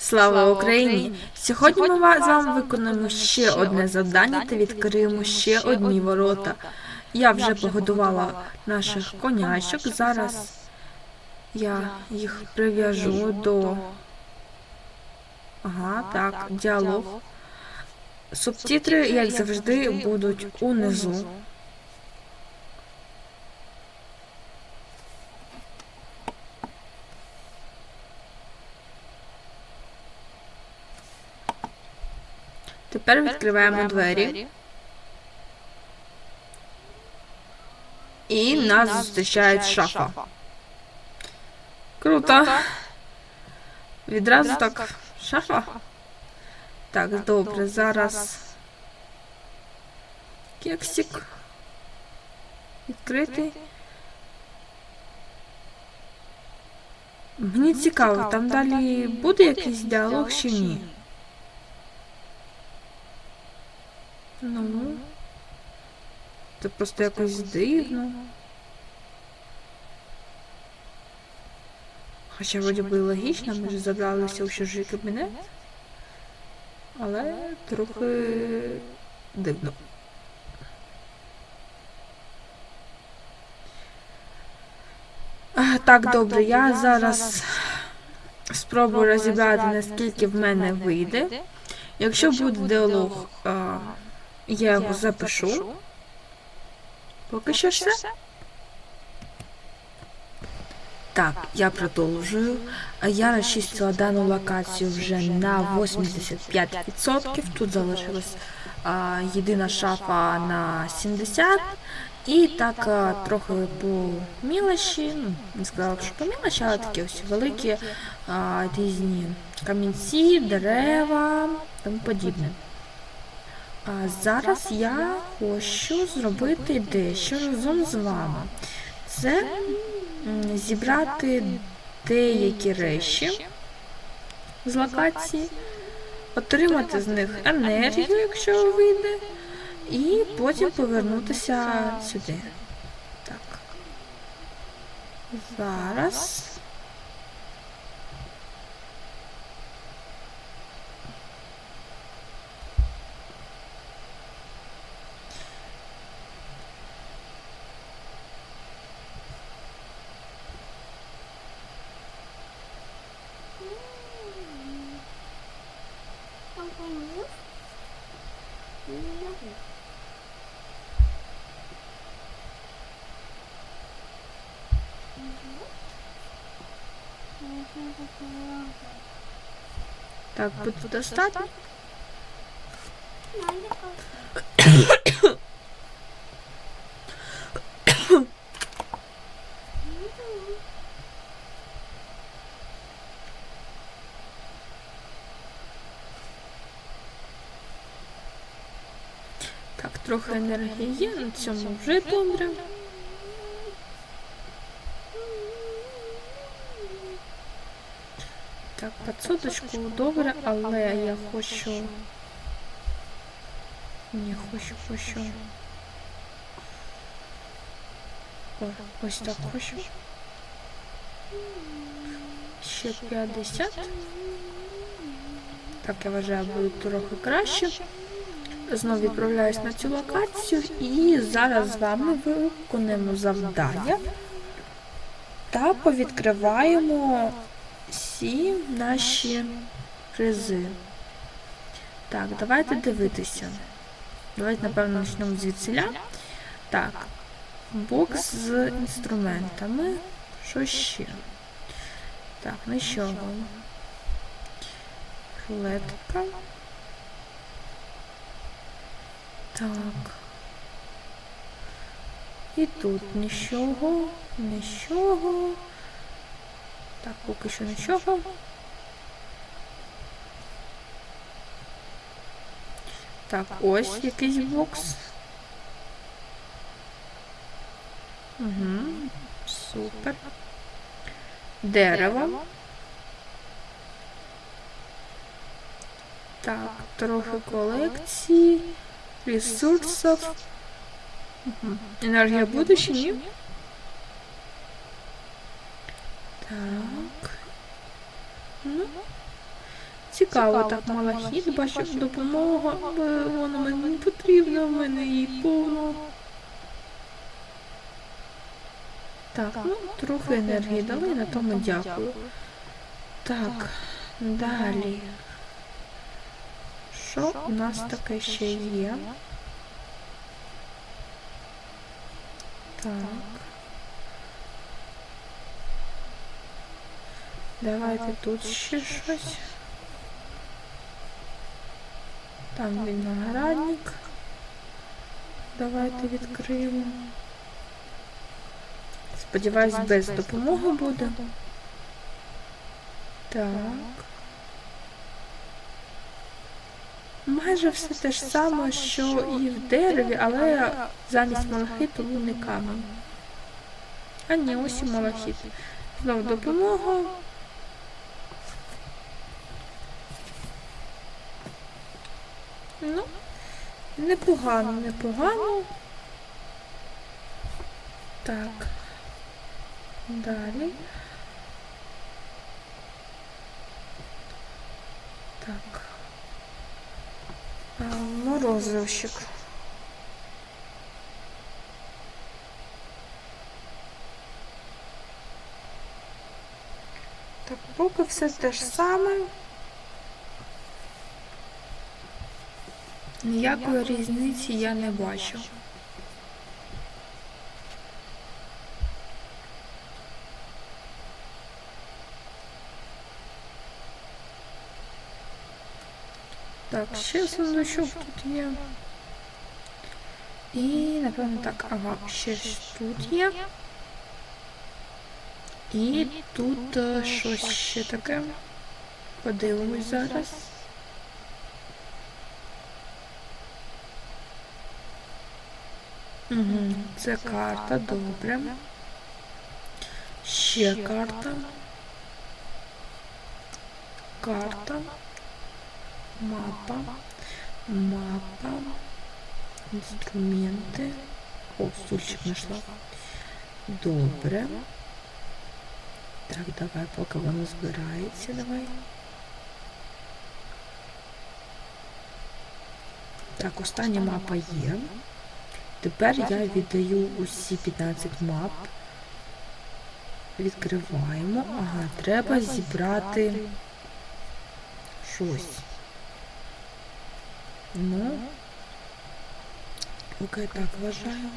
Слава Україні! Сьогодні ми з вами виконуємо ще одне завдання та відкриємо ще одні ворота. Я вже погодувала наших конячок. Зараз я їх прив'яжу до. Ага, так, діалог. Субтитри, як завжди, будуть унизу. Тепер відкриваємо двері. І нас зустрічає шафа. Круто. Відразу так. Шафа. Так, добре, зараз. Кексик. Відкритий. Мені цікаво, там далі буде якийсь діалог чи ні? Ну. Це просто якось дивно. Хоча вроді би логічно, ми ж забралися у чужий кабінет. Але трохи дивно. Так, добре, я зараз спробую розібрати, наскільки в мене вийде. Якщо буде діалог, я його запишу. Поки що все. Так, я продовжую. Я розчистила дану локацію вже на 85%. Тут залишилась а, єдина шафа на 70%. І так а, трохи по мілочі, ну, не сказала, що по мілочі, але такі ось великі а, різні камінці, дерева, тому подібне. А зараз я хочу зробити дещо разом з вами. Це зібрати деякі речі з локації, отримати з них енергію, якщо вийде, і потім повернутися сюди. Так. Зараз. Так, буде достатньо. Так, трохи енергії є, на цьому вже добре. Так, подсоточку добре, але я хочу. Не хочу, хочу. О, ось так хочу. Ще 50. Так, я вважаю, буде трохи краще. Знову відправляюсь на цю локацію і зараз з вами виконуємо завдання та повідкриваємо всі наші призи. Так, давайте дивитися. Давайте, напевно, почнемо звідсиля. Так, бокс з інструментами. Що ще? Так, ну що? Рулетка. Так. І тут нічого, нічого. Так, поки що нічого. Так, ось якийсь бокс. Угу, супер. Дерево. Так, трохи колекції, ресурсів. Угу. Енергія буде чи ні? Так. Ну, Цікаво, так малахіт, бачу допомога, бо вона мені не потрібна, в мене її повно. Так, ну трохи енергії дали, на тому дякую. Так, далі. Що у нас таке ще є? Так. Давайте тут ще щось. Там виноградник. Давайте відкриємо. Сподіваюсь, без допомоги буде. Так. Майже все те ж саме, що і в дереві, але замість малахиту лунний камінь. А ні, ось і малахіт. Знову допомога. Ну, непогано, непогано. Так. Далі. Так. А, морозивщик. Так, поки все те ж саме. Ніякої різниці я не бачу. Так, ще сундучок тут є. І, напевно, так, ага, ще тут є. І тут е, щось ще таке. Подивимось зараз. Угу, це карта, добре. Ще карта. Карта. Мапа. Мапа. Інструменти. О, стульчик знайшла. Добре. Так, давай, поки воно збирається, давай. Так, остання мапа є. Тепер я віддаю усі 15 мап. Відкриваємо. Ага, треба зібрати щось. Ну, поки так вважаю.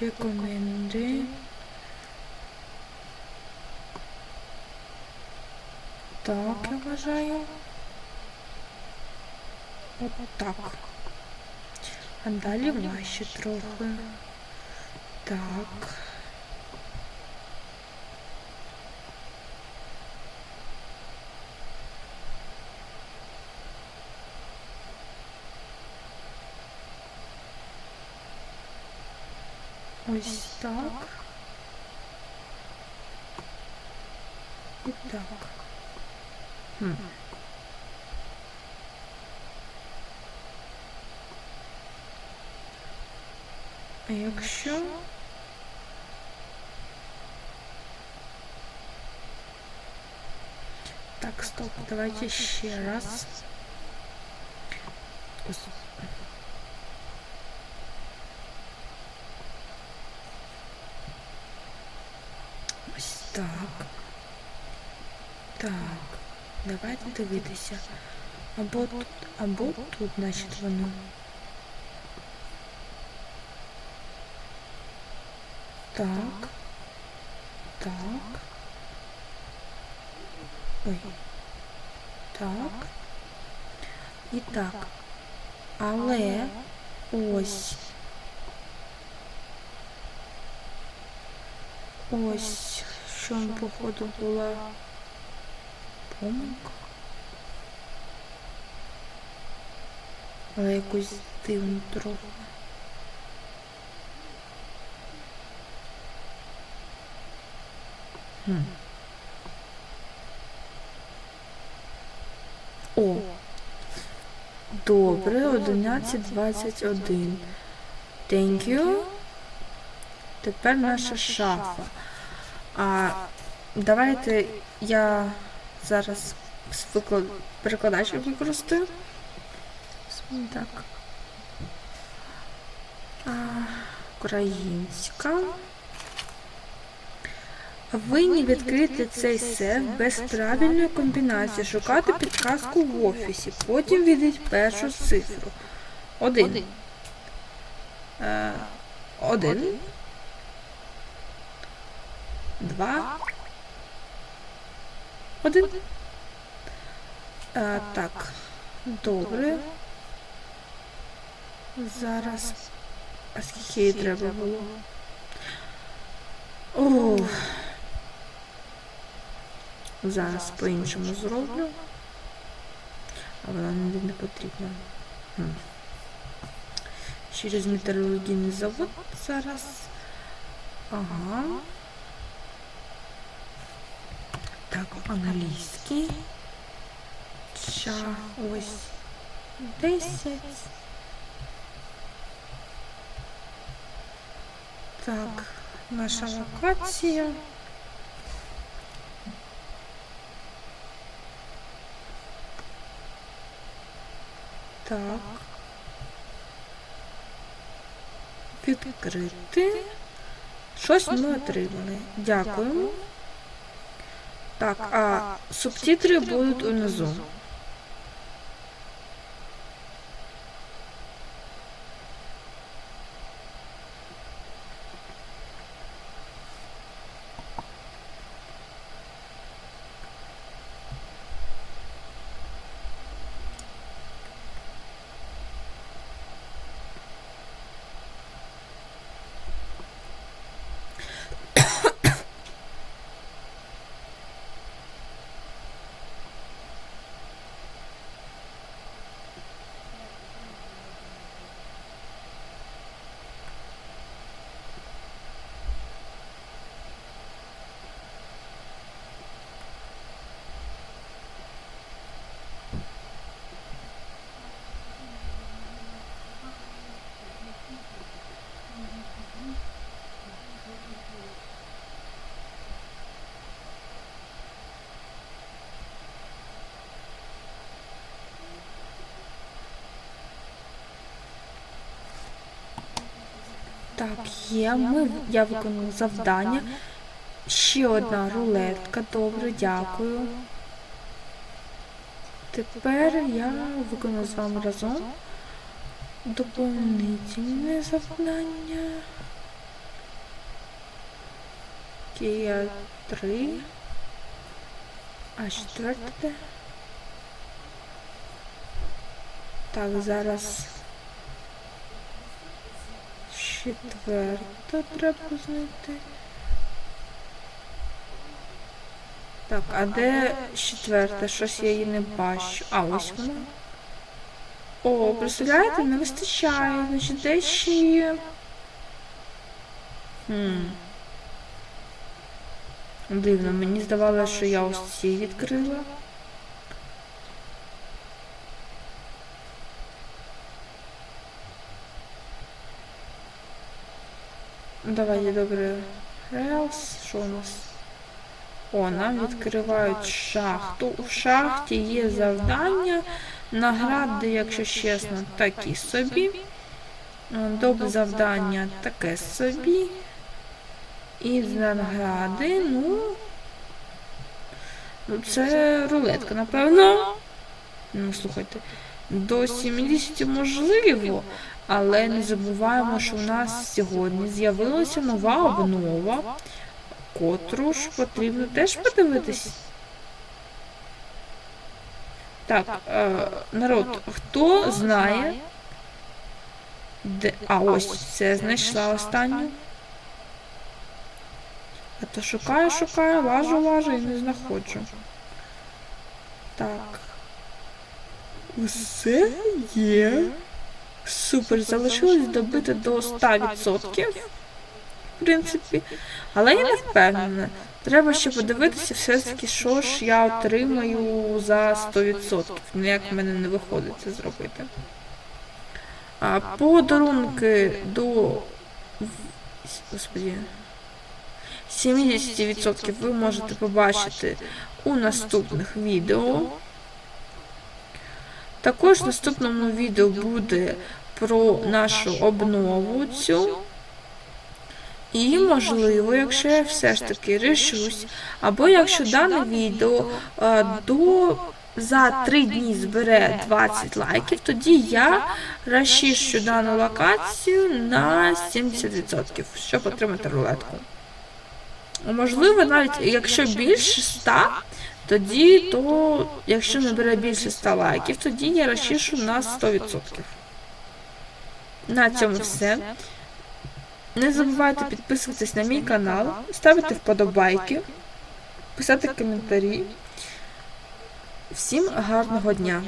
Рекоменди. Так, я вважаю. От так. А далі важче трохи. Так. Ось так. І так. Хм. А якщо Так, стоп, давайте ще раз. Ось. Так. Так. Давайте дивитися. Або тут, або тут, значить, воно. Так. Так. Ой. Так. І так. Але ось. Ось, що походу була помилка. Але якусь дивну трохи. Хм. О. Добре, 11.21. Thank you. Тепер наша шафа. А Давайте я зараз перекладач використаю. Так. А, Українська. Винні відкрити цей сейф без правильної комбінації, шукати підказку в офісі, потім відіть першу цифру. Один. Е, один. Два. Один. Е, так. Добре. Зараз. А скільки їй треба було? О. Зараз по-іншому зроблю. А вона не потрібна. Хм. Через металургійний завод зараз. Ага. Так, англійський. Ча, ось. 10. Так, наша локація. Так. Відкрити. Щось ми отримали. Дякуємо. Так, а субтитри будуть унизу. Так, є. Ми, я виконала завдання. Ще одна рулетка. Добре, дякую. Тепер я виконую з вами разом доповнительне завдання. Кія 3. А четверте. Так, зараз. Четверта треба знайти. Так, а де четверта? Щось я її не бачу. А, ось вона. О, представляєте, не вистачає. Значить, де ще є? Хм. Дивно, мені здавалося, що я ось ці відкрила. Давайте добре. Раз, що у нас? О, нам відкривають шахту. У шахті є завдання. Награди, якщо чесно, такі собі. Доп завдання таке собі. І награди, ну. Ну, це рулетка, напевно. Ну, слухайте. До 70 можливо. Але не забуваємо, що в нас сьогодні з'явилася нова обнова, котру ж потрібно теж подивитись. Так, е, народ, хто знає, де. А ось це знайшла останню. А то шукаю, шукаю, лажу, лажу і не знаходжу. Так. Усе є. Супер, залишилось добити до 100%, в принципі. Але я не впевнена. Треба ще подивитися все-таки, що ж я отримаю за 100%. Ніяк в мене не виходить це зробити. А подарунки до. Господі. 70% ви можете побачити у наступних відео. Також в наступному відео буде про нашу обнову цю. І, можливо, якщо я все ж таки рішусь, або якщо дане відео е, до за 3 дні збере 20 лайків, тоді я розчищу дану локацію на 70%, щоб отримати рулетку. Можливо, навіть якщо більше 100, тоді то, якщо набере більше 100 лайків, тоді я розчишу на 100%. На цьому все. Не забувайте підписуватись на мій канал, ставити вподобайки, писати коментарі. Всім гарного дня!